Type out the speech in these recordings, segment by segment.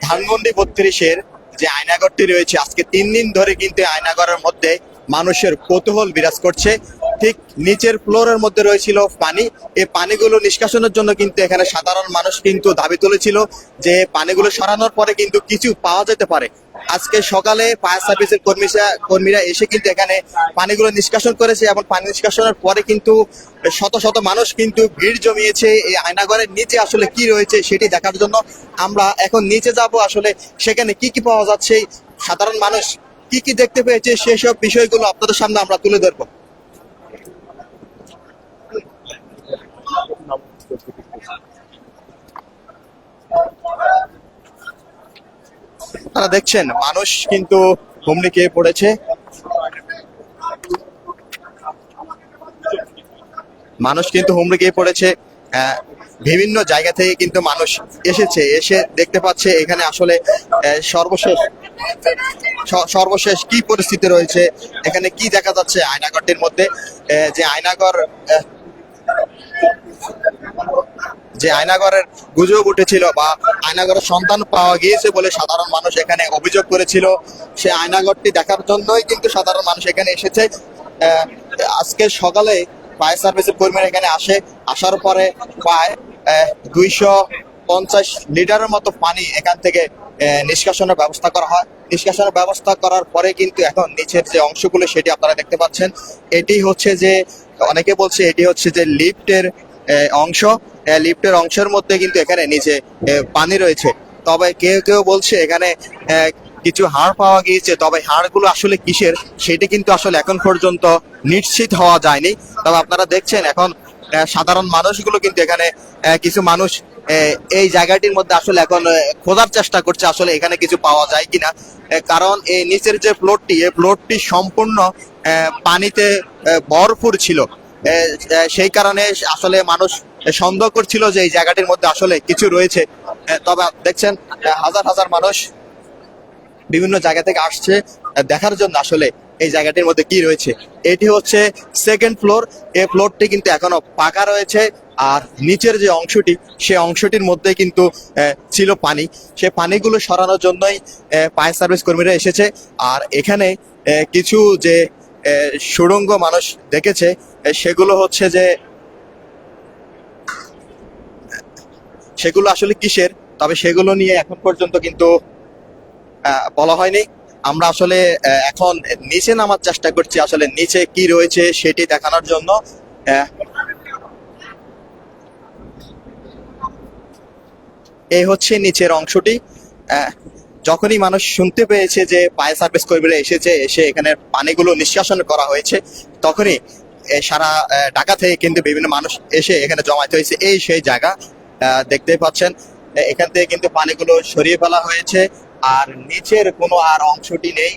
ধানমন্ডি বত্রিশের যে আয়নাগরটি রয়েছে, আজকে তিন দিন ধরে কিন্তু আয়নাগরের মধ্যে মানুষের কৌতূহল বিরাজ করছে। ঠিক নিচের ফ্লোরের মধ্যে রয়েছিল পানি। এই পানিগুলো নিষ্কাশনের জন্য কিন্তু এখানে সাধারণ মানুষ কিন্তু দাবি তুলেছিল যে পানিগুলো সরানোর পরে কিন্তু কিছু পাওয়া যেতে পারে। আজকে সকালে ফায়ার সার্ভিসের কর্মীরা কর্মীরা এসে কিন্তু এখানে পানিগুলো নিষ্কাশন করেছে এবং পানি নিষ্কাশনের পরে কিন্তু শত শত মানুষ কিন্তু ভিড় জমিয়েছে। এই আয়নাগরের নিচে আসলে কি রয়েছে সেটি দেখার জন্য আমরা এখন নিচে যাব। আসলে সেখানে কি কি পাওয়া যাচ্ছে? সাধারণ মানুষ কি কি দেখতে পেয়েছে? সেসব বিষয়গুলো আপনাদের সামনে আমরা তুলে ধরবো। তারা দেখছেন মানুষ কিন্তু হুমড়ি খেয়ে পড়েছে। মানুষ কিন্তু হুমড়ি খেয়ে পড়েছে। আহ, বিভিন্ন জায়গা থেকে কিন্তু মানুষ এসেছে এসে দেখতে পাচ্ছে এখানে আসলে সর্বশেষ সর্বশেষ কি পরিস্থিতি রয়েছে এখানে কি দেখা যাচ্ছে আয়নাগরটির মধ্যে? যে আয়নাগর যে আয়নাগরের গুজব উঠেছিল বা আয়নাগরের সন্তান পাওয়া গিয়েছে বলে সাধারণ মানুষ এখানে অভিযোগ করেছিল, সে আয়নাগরটি দেখার জন্যই কিন্তু সাধারণ মানুষ এখানে এসেছে। আজকে সকালে ফায়ার সার্ভিসের কর্মীরা এখানে আসে, আসার পরে প্রায় দুইশো পঞ্চাশ লিটারের মতো পানি এখান থেকে নিষ্কাশনের ব্যবস্থা করা হয়। নিষ্কাশনের ব্যবস্থা করার পরে কিন্তু এখন নিচের যে অংশগুলো সেটি আপনারা দেখতে পাচ্ছেন। এটি হচ্ছে যে, অনেকে বলছে এটি হচ্ছে যে লিফটের অংশ। লিফটের অংশের মধ্যে কিন্তু এখানে নিচে পানি রয়েছে। তবে কেউ কেউ বলছে এখানে কিছু হাড় পাওয়া গিয়েছে, তবে হাড়গুলো আসলে কিসের সেটি কিন্তু আসলে এখন পর্যন্ত নিশ্চিত হওয়া যায়নি। তবে আপনারা দেখছেন এখন সাধারণ মানুষগুলো কিন্তু এখানে কিছু মানুষ এই জায়গাটির মধ্যে আসলে এখন খোঁজার চেষ্টা করছে আসলে এখানে কিছু পাওয়া যায় কিনা। কারণ এই নিচের যে ফ্লোরটি, এই ফ্লোরটি সম্পূর্ণ পানিতে ভরপুর ছিল। সেই কারণে আসলে মানুষ সন্দেহ করছিল যে এই জায়গাটির মধ্যে আসলে কিছু রয়েছে। তবে দেখছেন হাজার হাজার মানুষ বিভিন্ন জায়গা থেকে আসছে দেখার জন্য আসলে এই জায়গাটির মধ্যে কি রয়েছে। এটি হচ্ছে সেকেন্ড ফ্লোর এই ফ্লোরটি কিন্তু এখনও পাকা রয়েছে, আর নিচের যে অংশটি, সে অংশটির মধ্যে কিন্তু ছিল পানি। সে পানিগুলো সরানোর জন্যই ফায়ার সার্ভিস কর্মীরা এসেছে, আর এখানে কিছু যে সুড়ঙ্গ মানুষ দেখেছে সেগুলো হচ্ছে যে সেগুলো আসলে কিসের? তবে সেগুলো নিয়ে এখন পর্যন্ত কিন্তু বলা হয়নি। আমরা আসলে এখন নিচে নামার চেষ্টা করছি, আসলে নিচে কি রয়েছে সেটি দেখানোর জন্য। এই হচ্ছে নিচের অংশটি। যখনই মানুষ শুনতে পেয়েছে যে ফায়ার সার্ভিস কর্মীরা এসেছে, এসে এখানে পানিগুলো নিষ্কাশন করা হয়েছে, তখনই সারা ঢাকা থেকে কিন্তু বিভিন্ন মানুষ এসে এখানে জমায়েত হয়েছে। এই সেই জায়গা। দেখতেই পাচ্ছেন এখান থেকে কিন্তু পানিগুলো সরিয়ে ফেলা হয়েছে, আর নিচের কোনো আর অংশটি নেই।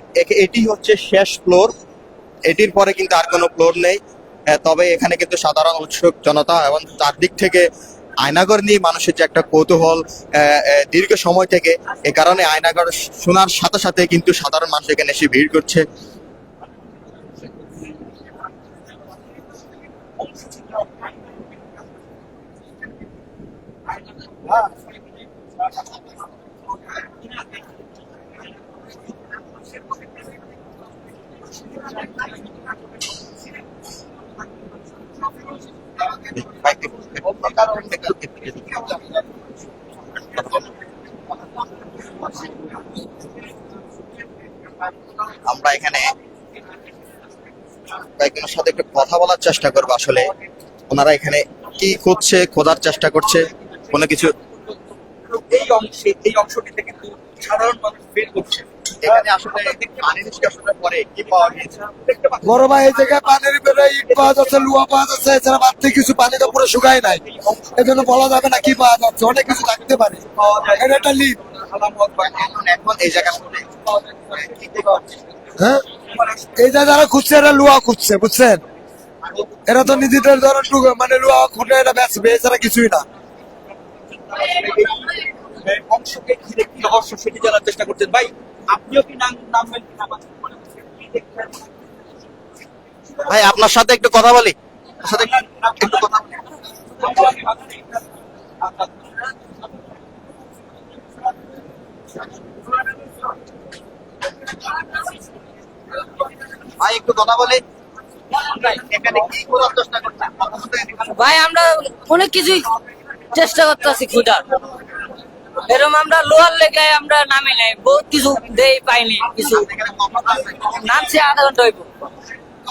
এটি হচ্ছে শেষ ফ্লোর, এটির পরে কিন্তু আর কোনো ফ্লোর নেই। তবে এখানে কিন্তু সাধারণ উৎসুক জনতা এবং চারদিক থেকে আয়নাগর নিয়ে মানুষের যে একটা কৌতূহল দীর্ঘ সময় থেকে এ কারণে আয়নাগর শোনার সাথে সাথে কিন্তু সাধারণ মানুষ এখানে এসে ভিড় করছে। আমরা এখানে কয়েকজনের সাথে একটু কথা বলার চেষ্টা করব আসলে। ওনারা এখানে কি খুঁজছে, খোঁজার চেষ্টা করছে। কোনো কিছু এই অংশে এই অংশটিতে কিন্তু সাধারণ মানুষ বের করছে। এখানে আসলে পানি নিষ্কাশনের পরে কি পাওয়া গিয়েছে? দেখতে পাচ্ছেন। বড় ভাই এই জায়গায় পানির বেড়ে ইট পাওয়া যাচ্ছে লুয়া পাওয়া যাচ্ছে এছাড়া বাড়তি কিছু পানি তো পুরো শুকায় নাই। এই বলা যাবে না কি পাওয়া যাচ্ছে অনেক কিছু থাকতে পারে। এটা একটা লিপ এখন এখন এই জায়গার মধ্যে কি কি পাওয়া গিয়েছে? হ্যাঁ? এই যে যারা খুঁজছে এরা লুয়া খুঁজছে বুঝছেন? এরা তো নিজেদের ধরো মানে লুয়া খুঁটে এটা বেচবে এছাড়া কিছুই না। অংশকে ঘিরে কি রহস্য সেটি জানার চেষ্টা করছেন? ভাই আপনিও কি নাম নামবেন কিনা? ভাই আপনার সাথে একটু কথা বলি। সাথে একটু- কথা বলি। ভাই একটু কথা বলে। এখানে কি করার চেষ্টা করছেন? প্রথমত এখানে ভাই আমরা অনেক কিছুই চেষ্টা করতেছি খুঁজার। এরকম আমরা লোহার লেগে আমরা নামে নাই, বহুত কিছু দেই পাইনি, কিছু? নামছে আধা ঘণ্টা হইব।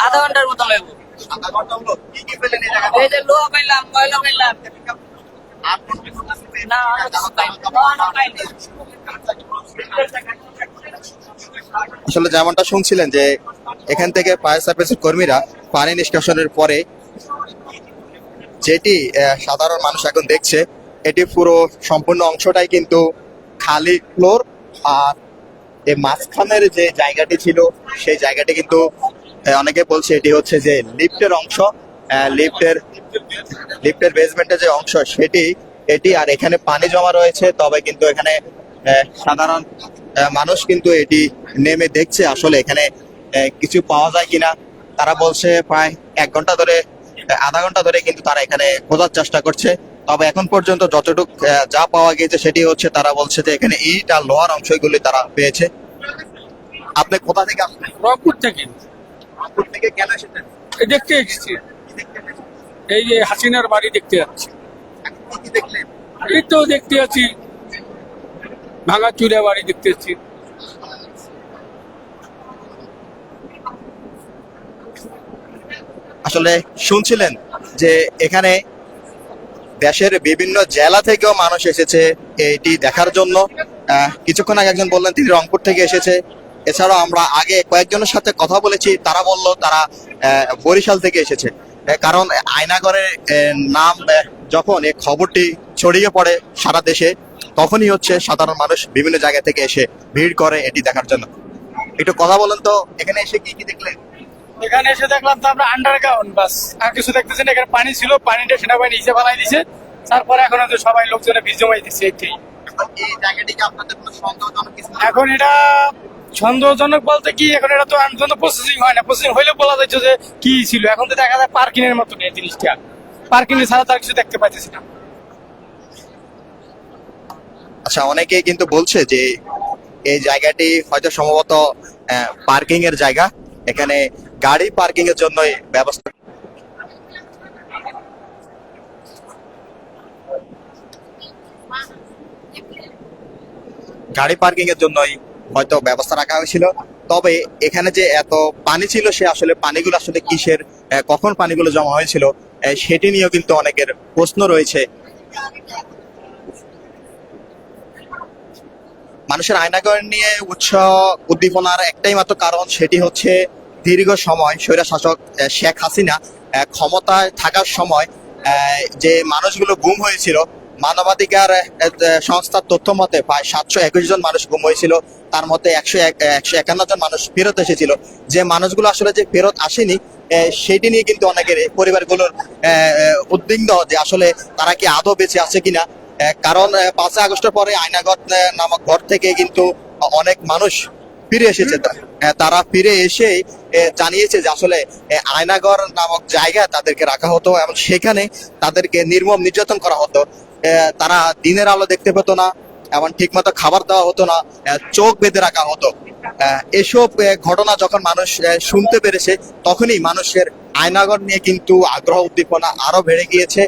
আধা ঘণ্টার মতো হইব। এই যে লোহা পাইলাম, কয়লা পাইলাম। আসলে যেমনটা শুনছিলেন যে এখান থেকে ফায়ার সার্ভিসের কর্মীরা পানি নিষ্কাশনের পরে যেটি সাধারণ মানুষ এখন দেখছে, এটি পুরো সম্পূর্ণ অংশটাই কিন্তু খালি ফ্লোর, আর এই মাঝখানের যে জায়গাটি ছিল, সেই জায়গাটি কিন্তু অনেকে বলছে এটি হচ্ছে যে লিফটের অংশ লিফটের লিফটের বেসমেন্টের যে অংশ সেটি, এটি আর এখানে পানি জমা রয়েছে, তবে কিন্তু এখানে সাধারণ মানুষ কিন্তু এটি নেমে দেখছে, আসলে এখানে কিছু পাওয়া যায় কিনা। তারা বলছে প্রায় এক ঘণ্টা ধরে আধা ঘণ্টা ধরে কিন্তু তারা এখানে খোঁজার চেষ্টা করছে। তবে এখন পর্যন্ত যতটুকু যা পাওয়া গিয়েছে সেটি হচ্ছে তারা বলছে যে এখানে ইট আর লোহার অংশগুলি তারা পেয়েছে। আপনি কোথা থেকে আসলেন? রংপুর থেকে। রংপুর থেকে কেন এসেছেন? দেখতে এসেছি। এই যে হাসিনার বাড়ি দেখতে যাচ্ছি। দেখলেন? এই তো দেখতে যাচ্ছি ভাঙা চুরা বাড়ি দেখতে যাচ্ছি আসলে শুনছিলেন যে এখানে দেশের বিভিন্ন জেলা থেকেও মানুষ এসেছে এটি দেখার জন্য। কিছুক্ষণ আগে একজন বললেন, তিনি রংপুর থেকে এসেছে। এছাড়াও আমরা আগে কয়েকজনের সাথে কথা বলেছি, তারা বলল তারা বরিশাল থেকে এসেছে। কারণ আয়নাগরের নাম যখন এই খবরটি ছড়িয়ে পড়ে সারা দেশে, তখনই হচ্ছে সাধারণ মানুষ বিভিন্ন জায়গা থেকে এসে ভিড় করে এটি দেখার জন্য। একটু কথা বলেন তো, এখানে এসে কি কি দেখলেন? এখানে এসে দেখলাম তো আমরা আন্ডারগ্রাউন্ড বাস। আর কিছু দেখতেছি না এখানে পানি ছিল পানিটা সেনাবাহিনী নিচে ফেলাই দিছে। তারপরে এখন হয়তো সবাই লোকজনে বীজ জমাই দিচ্ছে এই এখন এটা সন্দেহজনক বলতে কি এখন এটা তো এখন তো প্রসেসিং হয় না। প্রসেসিং হইলে বলা যাচ্ছে যে কি ছিল। এখন তো দেখা যায় পার্কিং এর মতো নেই জিনিসটা। পার্কিং ছাড়া তার কিছু দেখতে পাইতেছি না। আচ্ছা অনেকেই কিন্তু বলছে যে এই জায়গাটি হয়তো সম্ভবত পার্কিং এর জায়গা। এখানে গাড়ি পার্কিং এর জন্যই ব্যবস্থা। গাড়ি পার্কিং এর জন্যই হয়তো ব্যবস্থা রাখা হয়েছিল। তবে এখানে যে এত পানি ছিল, সে আসলে পানিগুলো আসলে কিসের কখন পানিগুলো জমা হয়েছিল সেটি নিয়েও কিন্তু অনেকের প্রশ্ন রয়েছে। মানুষের আয়নাগর নিয়ে উৎস উদ্দীপনার একটাই মাত্র কারণ, সেটি হচ্ছে দীর্ঘ সময় স্বৈরা শাসক শেখ হাসিনা ক্ষমতায় থাকার সময় যে মানুষগুলো গুম হয়েছিল, মানবাধিকার সংস্থার তথ্য মতে প্রায় সাতশো একুশ জন মানুষ গুম হয়েছিল, তার মধ্যে একশো এক একশো একান্ন জন মানুষ ফেরত এসেছিল। যে মানুষগুলো আসলে যে ফেরত আসেনি সেটি নিয়ে কিন্তু অনেকের পরিবারগুলোর উদ্বিগ্ন যে আসলে তারা কি আদৌ বেঁচে আছে কিনা। কারণ পাঁচই আগস্টের পরে আয়নাগর নামক ঘর থেকে কিন্তু অনেক মানুষ ফিরে এসেছে তারা ফিরে এসে জানিয়েছে যে আসলে আয়নাগর নামক জায়গা তাদেরকে রাখা হতো এবং সেখানে তাদেরকে নির্মম নির্যাতন করা হতো। তারা দিনের আলো দেখতে পেতো না, এবং ঠিকমতো খাবার দেওয়া হতো না চোখ বেঁধে রাখা হতো। এসব ঘটনা যখন মানুষ শুনতে পেরেছে, তখনই মানুষের আয়নাগর নিয়ে কিন্তু আগ্রহ উদ্দীপনা আরও বেড়ে গিয়েছে।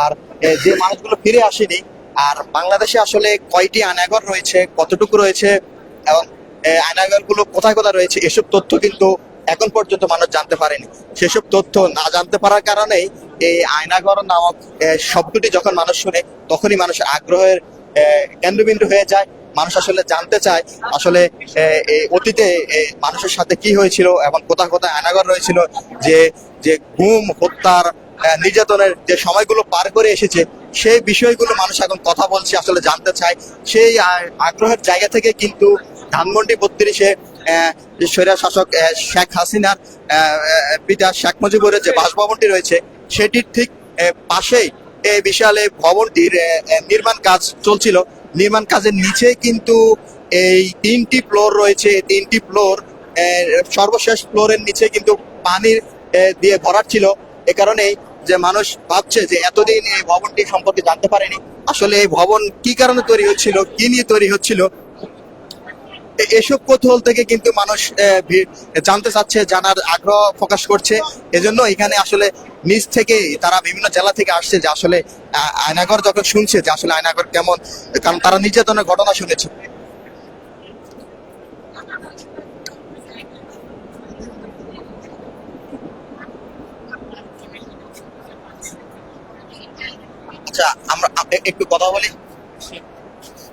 আর যে মানুষগুলো ফিরে আসেনি, আর বাংলাদেশে আসলে কয়টি আয়নাগর রয়েছে, কতটুকু রয়েছে, এবং আয়নাগরগুলো কোথায় কোথায় রয়েছে, এসব তথ্য কিন্তু এখন পর্যন্ত মানুষ জানতে পারেনি। সেসব তথ্য না জানতে পারার কারণেই এই আয়নাগর নামক শব্দটি যখন মানুষ শুনে, তখনই মানুষের আগ্রহের কেন্দ্রবিন্দু হয়ে যায়। মানুষ আসলে জানতে চায়, আসলে অতীতে মানুষের সাথে কি হয়েছিল এবং কোথায় কোথায় আয়নাগর রয়েছিল, যে যে গুম, হত্যার নির্যাতনের যে সময়গুলো পার করে এসেছে, সেই বিষয়গুলো মানুষ এখন কথা বলছে, আসলে জানতে চায়। সেই আগ্রহের জায়গা থেকে কিন্তু ধানমন্ডি বত্রিশে স্বৈরা শাসক শেখ হাসিনার পিতা শেখ মুজিবুরের যে বাসভবনটি রয়েছে, সেটির ঠিক পাশেই এই বিশাল এই ভবনটির নির্মাণ কাজ চলছিল। নির্মাণ কাজের নিচে কিন্তু এই তিনটি ফ্লোর রয়েছে। তিনটি ফ্লোর সর্বশেষ ফ্লোরের নিচে কিন্তু পানির দিয়ে ভরাট ছিল। এ কারণেই যে মানুষ ভাবছে যে এতদিন এই ভবনটি সম্পর্কে জানতে পারেনি। আসলে এই ভবন কি কারণে তৈরি হচ্ছিল, কি নিয়ে তৈরি হচ্ছিল এসব কৌতূহল থেকে কিন্তু মানুষ জানতে চাচ্ছে, জানার আগ্রহ প্রকাশ করছে। এজন্য এখানে আসলে নিজ থেকে তারা বিভিন্ন জেলা থেকে আসছে যে আসলে আয়নাগর যখন শুনছে যে আসলে আয়নাগর কেমন, কারণ তারা নির্যাতনের ঘটনা শুনেছে। আচ্ছা আমরা একটু কথা বলি?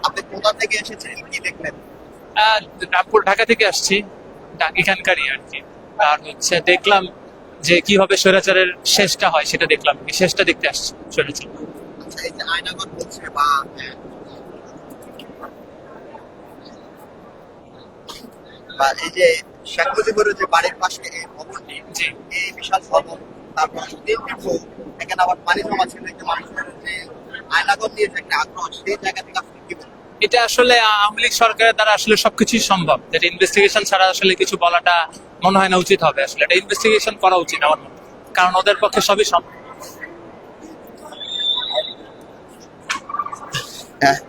আপনি কোথা থেকে এসেছেন? কি দেখলেন? রামপুর ঢাকা থেকে আসছি। এখানকারই আর কি। আর হচ্ছে দেখলাম যে কীভাবে স্বৈরাচারের শেষটা হয় সেটা দেখলাম। শেষটা দেখতে আসছি স্বৈরাচার। বা এই যে শেখ মুজিবুরের যে বাড়ির পাশে এই ভবনটি এই বিশাল ভবন তারপর তিনটি ফ্লোর এখানে আবার পানি জমা ছিল যে মানুষের যে আয়নাগর নিয়ে যে একটা আগ্রহ সেই জায়গা থেকে আপনি কি বলবেন? এটা আসলে আওয়ামী লীগ সরকারের দ্বারা আসলে সবকিছুই সম্ভব। যেটা ইনভেস্টিগেশন ছাড়া আসলে কিছু বলাটা মনে হয় না উচিত হবে। আসলে এটা ইনভেস্টিগেশন করা উচিত আমার মতে। কারণ ওদের পক্ষে সবই সম্ভব। হ্যাঁ।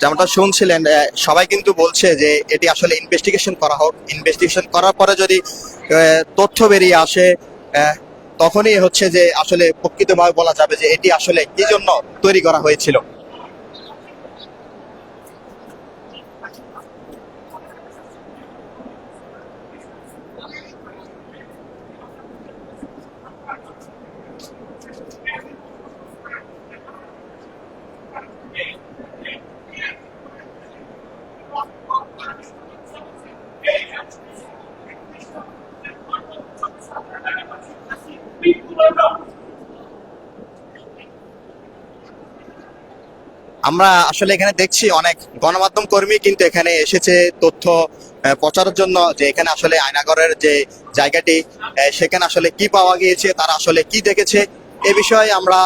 যেমনটা শুনছিলেন সবাই কিন্তু বলছে যে এটি আসলে ইনভেস্টিগেশন করা হোক। ইনভেস্টিগেশন করার পরে যদি তথ্য বেরিয়ে আসে তখনই হচ্ছে যে আসলে প্রকৃতভাবে বলা যাবে যে এটি আসলে কি জন্য তৈরি করা হয়েছিল। আমরা আসলে এখানে দেখছি অনেক গণমাধ্যম কর্মী কিন্তু এখানে এসেছে তথ্য প্রচারের জন্য যে এখানে আসলে আয়নাগরের যে জায়গাটি সেখানে আসলে কি পাওয়া গিয়েছে, তারা আসলে কি দেখেছে, এ বিষয়ে আমরা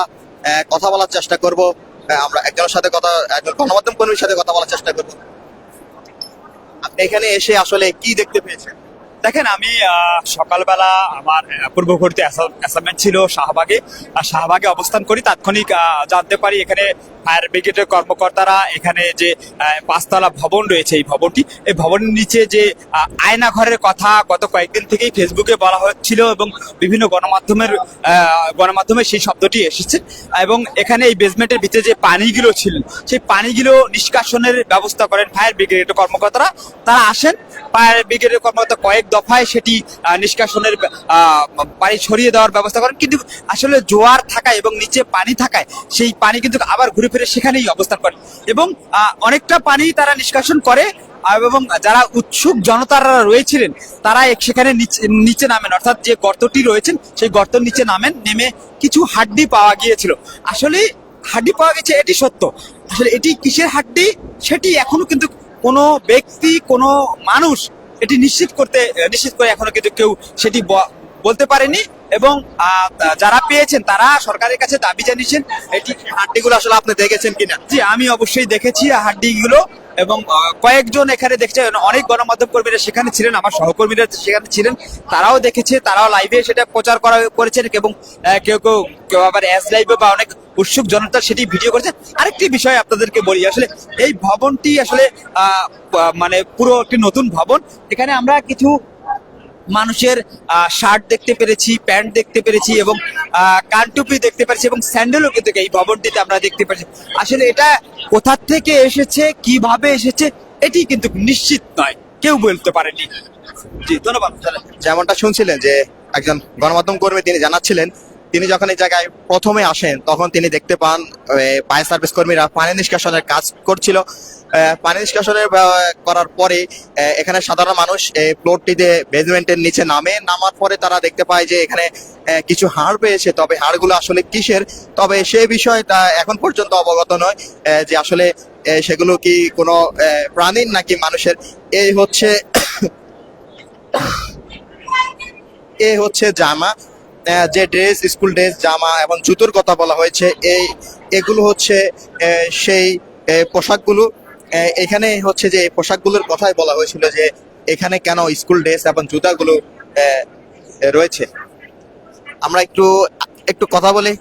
কথা বলার চেষ্টা করব। আমরা একজনের সাথে কথা, একজন গণমাধ্যম কর্মীর সাথে কথা বলার চেষ্টা করব। আপনি এখানে এসে আসলে কি দেখতে পেয়েছেন? দেখেন, আমি সকালবেলা আমার পূর্ববর্তী অ্যাসাইনমেন্ট ছিল শাহবাগে। আর শাহবাগে অবস্থান করি, তাৎক্ষণিক জানতে পারি এখানে ফায়ার ব্রিগেডের কর্মকর্তারা এখানে যে পাঁচতলা ভবন রয়েছে এই ভবনটি, এই ভবনের নিচে যে আয়না ঘরের কথা গত কয়েকদিন থেকেই ফেসবুকে বলা হচ্ছিল এবং বিভিন্ন গণমাধ্যমের গণমাধ্যমে সেই শব্দটি এসেছে। এবং এখানে এই বেসমেন্টের ভিতরে যে পানিগুলো ছিল, সেই পানিগুলো নিষ্কাশনের ব্যবস্থা করেন ফায়ার ব্রিগেডের কর্মকর্তারা। তারা আসেন ফায়ার ব্রিগেডের কর্মকর্তা কয়েক দফায় সেটি নিষ্কাশনের পানি ছড়িয়ে দেওয়ার ব্যবস্থা করেন। কিন্তু আসলে জোয়ার থাকায় এবং নিচে পানি থাকায় সেই পানি কিন্তু আবার ঘুরে ফিরে সেখানেই অবস্থান করে এবং অনেকটা পানি তারা নিষ্কাশন করে এবং যারা উৎসুক জনতারা রয়েছিলেন, তারা সেখানে নিচে- নিচে নামেন। অর্থাৎ যে গর্তটি রয়েছেন, সেই গর্তের নিচে নামেন, নেমে কিছু হাড্ডি পাওয়া গিয়েছিল। আসলে হাড্ডি পাওয়া গেছে, এটি সত্য। আসলে এটি কিসের হাড্ডি? সেটি এখনও কিন্তু কোনো ব্যক্তি, কোনো মানুষ এটি নিশ্চিত করতে, নিশ্চিত করে এখনও কিন্তু কেউ সেটি বলতে পারেনি এবং যারা পেয়েছেন তারা সরকারের কাছে দাবি জানিয়েছেন এটি হাড্ডিগুলো আসলে আপনি দেখেছেন কিনা। জি, আমি অবশ্যই দেখেছি হাড্ডিগুলো এবং কয়েকজন এখানে দেখছে, অনেক গণমাধ্যম কর্মীরা সেখানে ছিলেন, আমার সহকর্মীরা সেখানে ছিলেন, তারাও দেখেছে, তারাও লাইভে সেটা প্রচার করা, করেছেন এবং কেউ কেউ কেউ আবার অ্যাজ লাইভে বা অনেক উৎসুক জনতা সেটি ভিডিও করেছে। আরেকটি বিষয় আপনাদেরকে বলি, আসলে এই ভবনটি আসলে মানে পুরো একটি নতুন ভবন। এখানে আমরা কিছু মানুষের শার্ট দেখতে পেরেছি, প্যান্ট দেখতে পেরেছি এবং কানটুপি দেখতে পেরেছি এবং স্যান্ডেলও কিন্তু এই ভবনটিতে আমরা দেখতে পেরেছি। আসলে এটা কোথা থেকে এসেছে, কীভাবে এসেছে, এটি কিন্তু নিশ্চিত নয়। কেউ বলতে পারেনি। জি, ধন্যবাদ। যেমনটা শুনছিলেন যে একজন গণমাধ্যম কর্মী তিনি জানাচ্ছিলেন তিনি যখন এই জায়গায় প্রথমে আসেন, তখন তিনি দেখতে পান ফায়ার সার্ভিস কর্মীরা পানি নিষ্কাশনের কাজ করছিল। পানি নিষ্কাশনের করার পরে এখানে সাধারণ মানুষ ফ্লোরটিতে বেসমেন্টের নিচে নামে, নামার পরে তারা দেখতে পায় যে এখানে কিছু হাড় পেয়েছে তবে হাড়গুলো আসলে কিসের? তবে সে বিষয়টা এখন পর্যন্ত অবগত নয় যে আসলে সেগুলো কি কোনো প্রাণীর নাকি মানুষের? এই হচ্ছে, এ হচ্ছে জামা। যে ড্রেস, স্কুল ড্রেস, জামা এবং জুতোর কথা বলা হয়েছে, এই এগুলো হচ্ছে সেই পোশাকগুলো। এখানে হচ্ছে যে, পোশাকগুলোর কথাই বলা হয়েছিল যে, এখানে কেন স্কুল ড্রেস এবং জুতাগুলো রয়েছে। আমরা একটু একটু কথা বলি।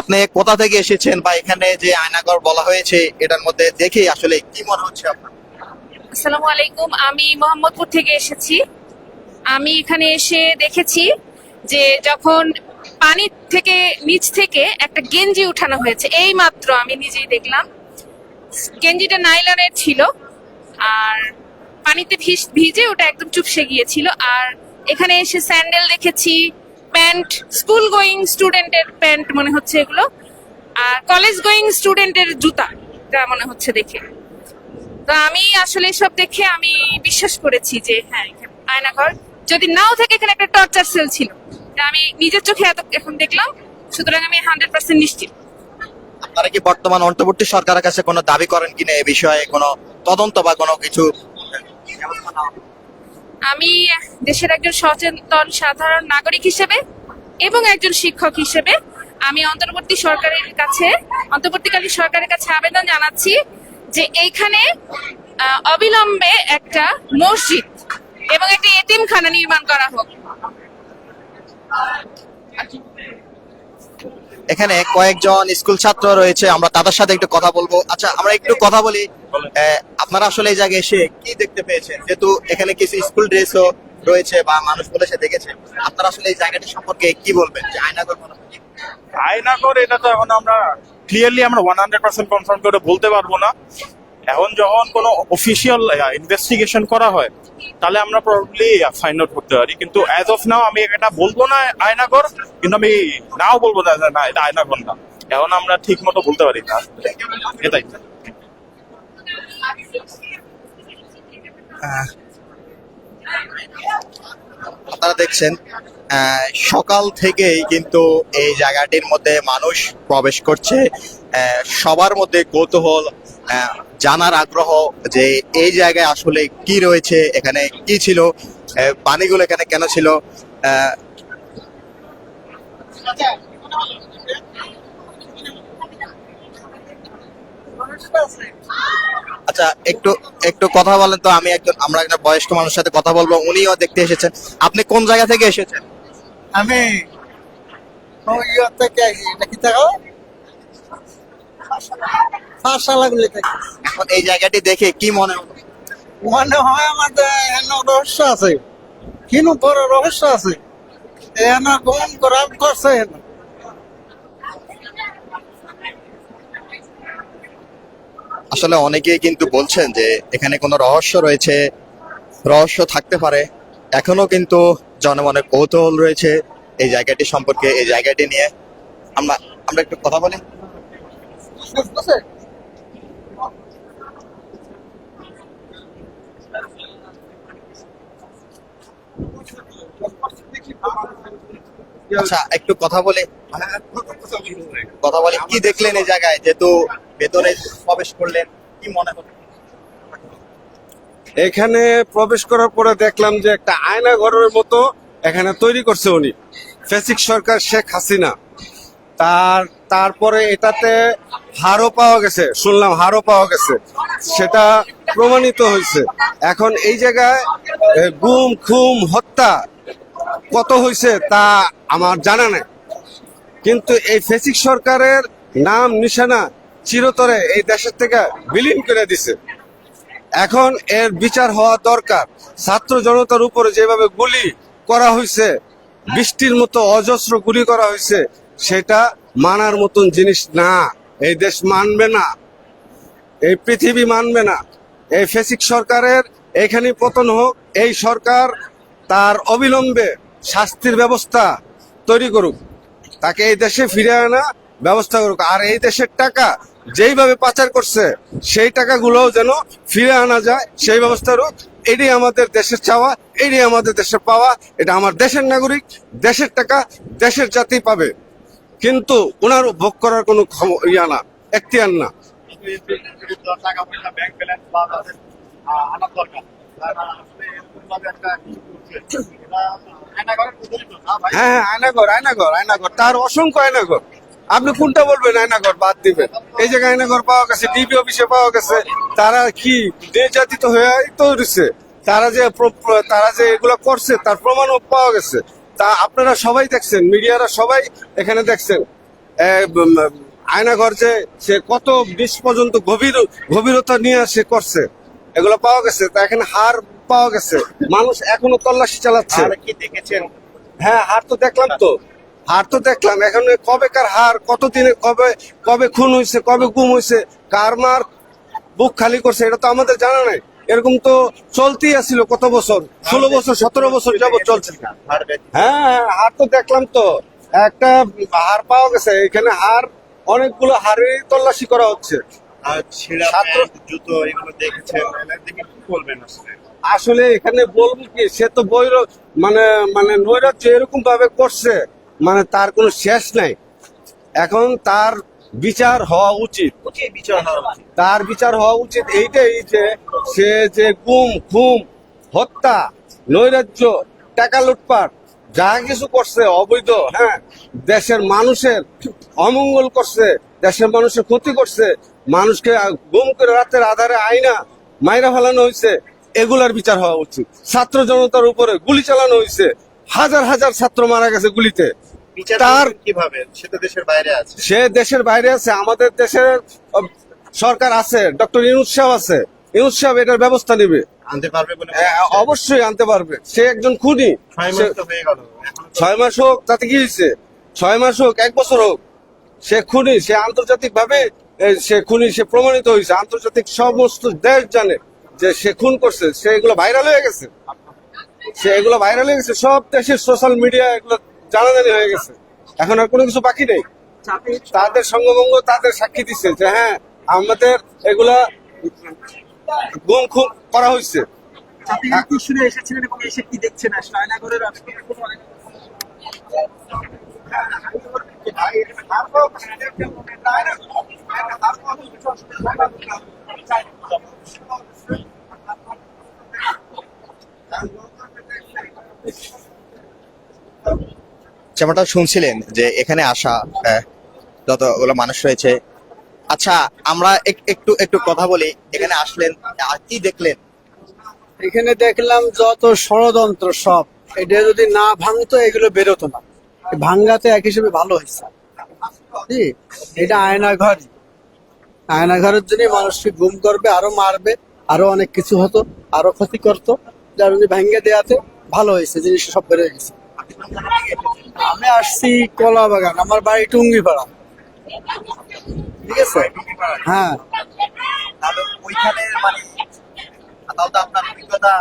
আপনি কোথা থেকে এসেছেন বা এখানে যে আয়নাগর বলা হয়েছে, এটার মধ্যে দেখে আসলে কি মনে হচ্ছে আপনার? আসসালামু আলাইকুম, আমি মোহাম্মদপুর থেকে এসেছি। আমি এখানে এসে দেখেছি যে যখন পানি থেকে, নিচ থেকে একটা গেঞ্জি উঠানো হয়েছে, এই মাত্র আমি নিজেই দেখলাম। গেঞ্জিটা নাইলনের ছিল, আর পানিতে ভিজ- ওটা একদম চুপসে গিয়েছিল। আর এখানে এসে স্যান্ডেল দেখেছি, প্যান্ট, স্কুল গোয়িং স্টুডেন্টের প্যান্ট মনে হচ্ছে এগুলো, আর কলেজ গোয়িং স্টুডেন্টের জুতা এটা মনে হচ্ছে দেখে। তো আমি আসলে এসব দেখে আমি বিশ্বাস করেছি যে হ্যাঁ আয়নাঘর। যদি নাও থাকে এখানে একটা টর্চার সেল ছিল আমি নিজের চোখে এত এখন দেখলাম সুতরাং আমি হান্ড্রেড পার্সেন্ট নিশ্চিত। আপনারা কি বর্তমান অন্তর্বর্তী সরকারের কাছে কোনো দাবি করেন কিনা এ বিষয়ে কোনো তদন্ত বা কোনো কিছু? আমি দেশের একজন সচেতন সাধারণ নাগরিক হিসেবে এবং একজন শিক্ষক হিসেবে আমি অন্তর্বর্তী সরকারের কাছে অন্তর্বর্তীকালীন সরকারের কাছে আবেদন জানাচ্ছি যে এইখানে অবিলম্বে একটা মসজিদ এবং একটা এতিমখানা নির্মাণ করা হোক। এখানে কয়েকজন স্কুল ছাত্র রয়েছে আমরা তাদের সাথে একটু কথা বলব। আচ্ছা আমরা একটু কথা বলি আপনারা আসলে এই জায়গায় এসে কি দেখতে পেয়েছেন? যেহেতু এখানে কিছু স্কুল ড্রেসও রয়েছে বা মানুষ বলে সে দেখেছে আপনারা আসলে এই জায়গাটি সম্পর্কে কি বলবেন? যে আয়নাগর? আয়নাগর এটা তো এখন আমরা ক্লিয়ারলি আমরা ওয়ান হান্ড্রেড পার্সেন্ট কনফার্ম করে বলতে পারব না। এখন যখন কোনো অফিসিয়াল ইনভেস্টিগেশন করা হয়, তাহলে আমরা প্রবলি ফাইন্ড আউট করতে পারি। কিন্তু অ্যাজ অফ নাও আমি এটা বলব না আয়নাগর, কিন্তু আমি নাও বলব না না, এটা আয়নাগর না। এখন আমরা ঠিক মতো বলতে পারি না। এটাই। আপনারা দেখছেন সকাল থেকেই কিন্তু এই জায়গাটির মধ্যে মানুষ প্রবেশ করছে। সবার মধ্যে কৌতূহল জানার আগ্রহ যে এই জায়গায় আসলে কি রয়েছে, এখানে কি ছিল পানিগুলো এখানে কেন ছিল আচ্ছা একটু একটু কথা বলেন তো, আমি একজন, আমরা একটা বয়স্ক মানুষের সাথে কথা বলব, উনিও দেখতে এসেছেন। আপনি কোন জায়গা থেকে এসেছেন? আমি থাকো? পাঠশালাগুলি থেকে এই জায়গাটি দেখে কি মনে হলো মনে হয় আমাদের রহস্য আছে। বড় রহস্য আছে? এনে করার করছে। আসলে অনেকেই কিন্তু বলছেন যে এখানে কোনো রহস্য রয়েছে রহস্য থাকতে পারে। এখনও কিন্তু জনমনে কৌতূহল রয়েছে এই জায়গাটি সম্পর্কে এই জায়গাটি নিয়ে। আমরা আমরা একটু কথা বলি। আচ্ছা একটু কথা বলি কথা বলি কি দেখলেন এই জায়গায়? যেহেতু ভেতরে প্রবেশ করলেন, কি মনে হলো এখানে প্রবেশ করার পরে দেখলাম যে একটা আয়না ঘরের মতো এখানে তৈরি করছে উনি। ফেসিক সরকার শেখ হাসিনা। তার তারপরে এটাতে হারও পাওয়া গেছে, শুনলাম হারও পাওয়া গেছে। সেটা প্রমাণিত হয়েছে। এখন এই জায়গায় গুম, খুম, হত্যা কত হয়েছে তা আমার জানা নেই। কিন্তু এই ফেসিক সরকারের নাম, নিশানা চিরতরে এই দেশের থেকে বিলীন করে দিছে। এখন এর বিচার হওয়া দরকার। ছাত্র জনতার উপরে যেভাবে গুলি করা হয়েছে, বৃষ্টির মতো অজস্র গুলি করা হয়েছে, সেটা মানার মতন জিনিস না। এই দেশ মানবে না। এই পৃথিবী মানবে না। এই ফেসিক সরকারের এখানে পতন হোক, এই সরকার তার অবিলম্বে শাস্তির ব্যবস্থা তৈরি করুক। তাকে এই দেশে ফিরে আনা ব্যবস্থা করুক। আর এই দেশের টাকা যেইভাবে পাচার করছে, সেই টাকাগুলোও যেন ফিরে আনা যায়, সেই ব্যবস্থা হোক এটাই আমাদের দেশের চাওয়া, এটাই আমাদের দেশের পাওয়া, এটা আমার দেশের নাগরিক, দেশের টাকা, দেশের জাতি পাবে। কিন্তু ওনার ভোগ করার কোনো ইয়া না, এখতিয়ার না। হ্যাঁ হ্যাঁ আয়নাগর আয়নাগর আয়নাগর, তার অসংখ্য আয়নাগর। আপনি কোনটা বলবেন আয়নাগর বাদ দিবেন? এই জায়গায় আয়নাগর পাওয়া গেছে, ডিবি অফিসে পাওয়া গেছে। তারা কি নির্যাতিত হয়ে তৈরিছে তারা যে তারা যে এগুলো করছে, তার প্রমাণও পাওয়া গেছে। তা আপনারা সবাই দেখছেন মিডিয়ারা সবাই এখানে দেখছেন। আয়নাঘর যে সে কত বিশ পর্যন্ত গভীর গভীরতা নিয়ে সে করছে। এগুলো পাওয়া গেছে তা এখানে হার পাওয়া গেছে। মানুষ এখনও তল্লাশি চালাচ্ছে। আর কি দেখেছেন? হ্যাঁ হার তো দেখলাম তো। হার তো দেখলাম। এখন কবেকার হার কতদিনে কবে কবে খুন হয়েছে কবে গুম হয়েছে কার মার বুক খালি করছে এটা তো আমাদের জানা নাই। এরকম তো চলতেই আছিল কত বছর? ষোলো বছর সতেরো বছর যাবত চলছে। হার হ্যাঁ হার তো দেখলাম তো। একটা হার পাওয়া গেছে এখানে হার অনেকগুলো হারেরই তল্লাশি করা হচ্ছে। জুতো এগুলো দেখেছেন দেখে কি বলবেন আসলে? আসলে এখানে বলব কি সে তো বৈর মানে মানে নৈরাজ্য এরকম ভাবে করছে মানে তার কোনো শেষ নাই। এখন তার বিচার হওয়া উচিত? তার বিচার হওয়া উচিত এইটাই যে সে যে গুম খুম হত্যা নৈরাজ্য টাকা লুটপাট যা কিছু করছে অবৈধ হ্যাঁ দেশের মানুষের অমঙ্গল করছে দেশের মানুষের ক্ষতি করছে মানুষকে গুম করে রাতের আধারে আইনা মাইরা ফেলানো হয়েছে এগুলার বিচার হওয়া উচিত। ছাত্র জনতার উপরে গুলি চালানো হয়েছে। হাজার হাজার ছাত্র মারা গেছে গুলিতে। তার কীভাবে? সে তো দেশের বাইরে আছে। সে দেশের বাইরে আছে আমাদের দেশের সরকার আছে ডক্টর ইনুস সাহেব আছে। ইনুস সাহেব এটার ব্যবস্থা নেবে। আনতে পারবে হ্যাঁ, অবশ্যই আনতে পারবে। সে একজন খুনি। ছয় মাস হোক তাতে কি হয়েছে? ছয় মাস হোক এক বছর হোক সে খুনি সে আন্তর্জাতিক ভাবে সে খুনি সে প্রমাণিত হয়েছে। আন্তর্জাতিক সমস্ত দেশ জানে যে সে খুন করছে। সে এগুলো ভাইরাল হয়ে গেছে। সে এগুলো ভাইরাল হয়ে গেছে। সব দেশের সোশ্যাল মিডিয়া এগুলো জানাজানি হয়ে গেছে। এখন আর কোনো কিছু বাকি নেই। তাদের সঙ্গভঙ্গ তাদের সাক্ষী দিচ্ছে যে হ্যাঁ আমাদের এগুলা গুম খুন করা হয়েছে এসেছিলেন এবং এসে কি দেখছেন আসলে আয়নাগরের আজকে কোনো যেমনটা শুনছিলেন যে এখানে আসা যতগুলো মানুষ রয়েছে। আচ্ছা আমরা একটু একটু কথা বলি। এখানে আসলেন কি দেখলেন? এখানে দেখলাম যত ষড়যন্ত্র সব, এটা যদি না ভাঙতো, এগুলো বেরোতো না। ভাঙ্গাতে এক হিসেবে ভালো হয়েছে। এটা আয়না ঘর আয়না ঘরের জন্য মানুষকে গুম করবে, আরও মারবে, আরও অনেক কিছু হতো, আরও ক্ষতি করতো। যার জন্য ভাঙ্গে দেওয়াতে ভালো হয়েছে জিনিস সব বেড়ে গেছে। আমি আসছি কলা বাগান আমার বাড়ি টুঙ্গিপাড়া। ঠিক আছে? হ্যাঁ। তাহলে ওইখানে মানে তাহলে তো আপনার অভিজ্ঞতা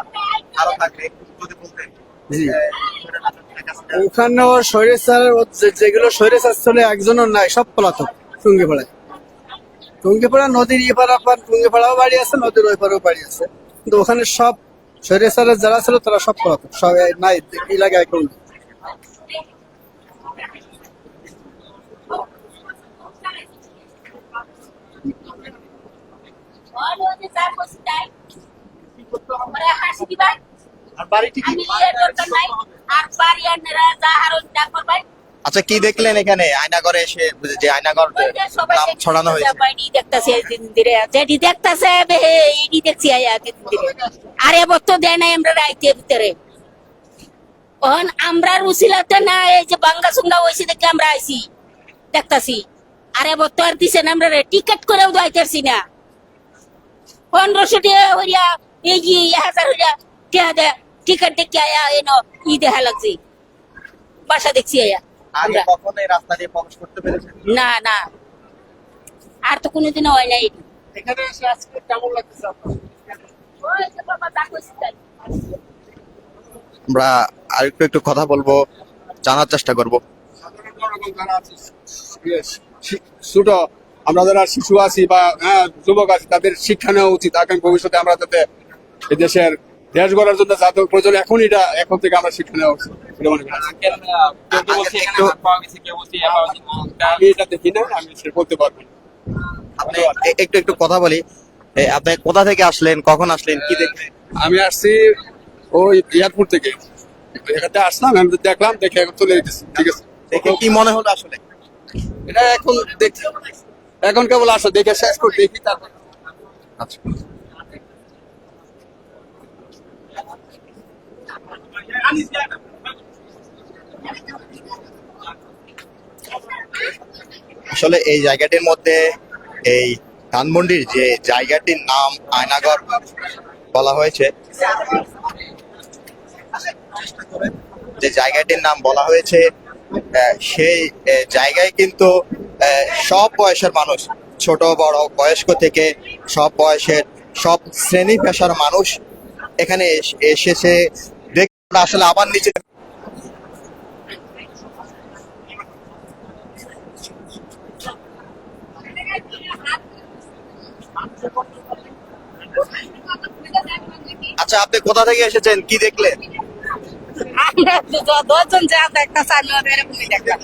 আরও থাকবে যদি বলতেন জি। স্যারের যেগুলো ছিল একজনও নাই সব পলাতক টুঙ্গিপাড়ায়। টুঙ্গিপাড়া নদীর ইপাড়া পার টুঙ্গিপাড়াও বাড়ি আছে নদীর ওই পারেও বাড়ি আছে। কিন্তু ওখানে সব শরীর স্যারের যারা ছিল তারা সব পলাতক সব নাই এলাকায় কেউ নেই। আর বাড়িটি কি আচ্ছা কি দেখলেন এখানে? আয়নাগরে এসে যে আয়নাগর নাম ছড়ানো হয়েছে। দেখতেছে আরে নাই আমরা রাইতে ভিতরে। ওহন আমরা রুচিলাতে না, এই যে বাঙ্গা সুঙ্গা দেখে আমরা দেখতাছি। আরে বত্ত আর দিছে না, আমরা টিকেট করেও দাইতেছি না। পনেরোশো টাকা হইয়া এই যে হাজার হইয়া টিয়া দে টিকেট দেখে আয়া এনো ই দেখা লাগছে। বাসা দেখছি আয়া আমরা। কখনো এই রাস্তা দিয়ে প্রবেশ করতে পেরেছেন? না না। আর তো কোনোদিনও হয় নাই। এখানে এসে আজকে কেমন লাগতেছে। আমরা আর একটু একটু কথা বলব জানার চেষ্টা করব। ছোট আমরা যারা শিশু আছি বা হ্যাঁ যুবক আছি তাদের শিক্ষা নেওয়া উচিত। আগামী ভবিষ্যতে আমরা যাতে দেশের দেশ গড়ার জন্য যাতে প্রয়োজন এখন এটা এখন থেকে আমরা শিক্ষা নেওয়া উচিত। আমি এটা দেখি না আমি সেটা বলতে পারব না। আপনি এ- একটু একটু কথা বলি। আপনি কোথা থেকে আসলেন কখন আসলেন কি দেখলেন? আমি আসছি ওই এয়ারপোর্ট থেকে। এখানে আসলাম আমি দেখলাম দেখে এখন চলে যেতেছি ঠিক আছে। দেখে কি মনে হলো আসলে? এটা এখন দেখছি। এখন কেবল আসো, দেখে শেষ করে, দেখি তারপর। আচ্ছা। আসলে এই জায়গাটির মধ্যে এই ধানমন্ডির যে জায়গাটির নাম আয়নাগর বলা হয়েছে, যে জায়গাটির নাম বলা হয়েছে সেই জায়গায় কিন্তু সব বয়সের মানুষ, ছোট, বড়, বয়স্ক থেকে সব বয়সের সব শ্রেণি পেশার মানুষ এখানে এস- এসেছে। আসলে আবার নিচে আচ্ছা আপনি কোথা থেকে এসেছেন? কি দেখলেন? আমরা দশজন যা দেখতেছে, আমি ওদের এরকমই দেখলাম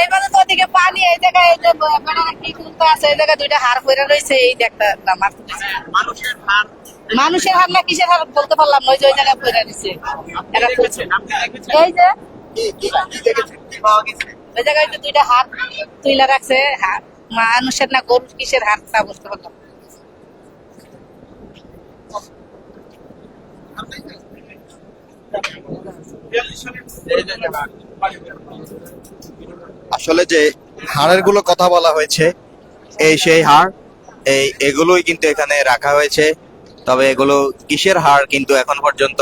এইবারে তো ওদিকে পানি এই জায়গায়, এই যে বেড়ানো কি কুত্তা আছে, এই জায়গায় দুইটা হাড় পড়ে রয়েছে এই দেখলাম আর কিছু না। মানুষের হার না কিসের হার বলতে পারলাম না, ওই যে ওই জায়গায় পড়ে রয়েছে এই যে, ওই জায়গায় যে দুইটা হাত তুইলা রাখছে মানুষের না গরুর কিসের হাত তা বুঝতে পারলাম। আসলে যে হাড়েরগুলো কথা বলা হয়েছে, এই সেই হাড়, এই এগুলোই কিন্তু এখানে রাখা হয়েছে। তবে এগুলো কিসের হাড় কিন্তু এখন পর্যন্ত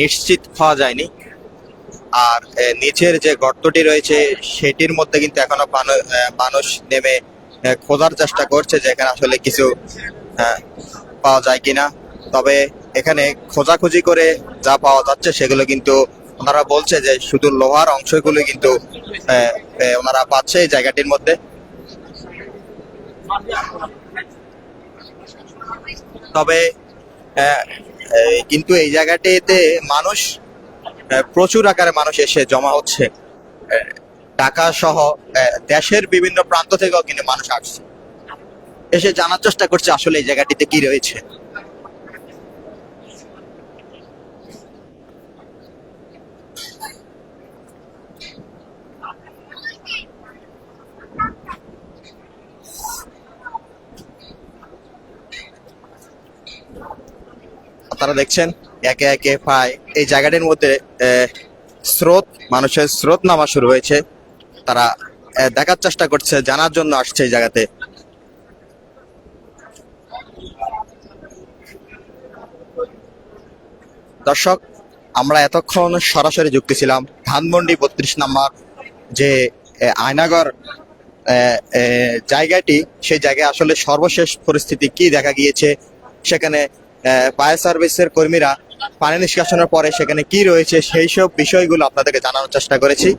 নিশ্চিত হওয়া যায়নি। আর নিচের যে গর্তটি রয়েছে, সেটির মধ্যে কিন্তু এখনও মানুষ নেমে খোঁজার চেষ্টা করছে যে এখানে আসলে কিছু পাওয়া যায় কিনা। তবে এখানে খোঁজাখুঁজি করে যা পাওয়া যাচ্ছে সেগুলো কিন্তু ওনারা বলছে যে শুধু লোহার অংশগুলো কিন্তু ওনারা পাচ্ছে এই জায়গাটির মধ্যে। তবে কিন্তু এই জায়গাটিতে মানুষ প্রচুর আকারে মানুষ এসে জমা হচ্ছে। ঢাকা সহ দেশের বিভিন্ন প্রান্ত থেকেও কিন্তু মানুষ আসছে। এসে জানার চেষ্টা করছে আসলে এই জায়গাটিতে কি রয়েছে। আপনারা দেখছেন, একে একে প্রায় এই জায়গাটির মধ্যে স্রোত, মানুষের স্রোত নামা শুরু হয়েছে। তারা দেখার চেষ্টা করছে, জানার জন্য আসছে এই জায়গাতে। দর্শক, আমরা এতক্ষণ সরাসরি যুক্ত ছিলাম ধানমন্ডি বত্রিশ নাম্বার যে আয়নাগর জায়গাটি, সেই জায়গায় আসলে সর্বশেষ পরিস্থিতি কি দেখা গিয়েছে? সেখানে ফায়ার সার্ভিসের কর্মীরা পানি নিষ্কাশনের পরে সেখানে কি রয়েছে সেই সব বিষয়গুলো আপনাদেরকে জানানোর চেষ্টা করেছি।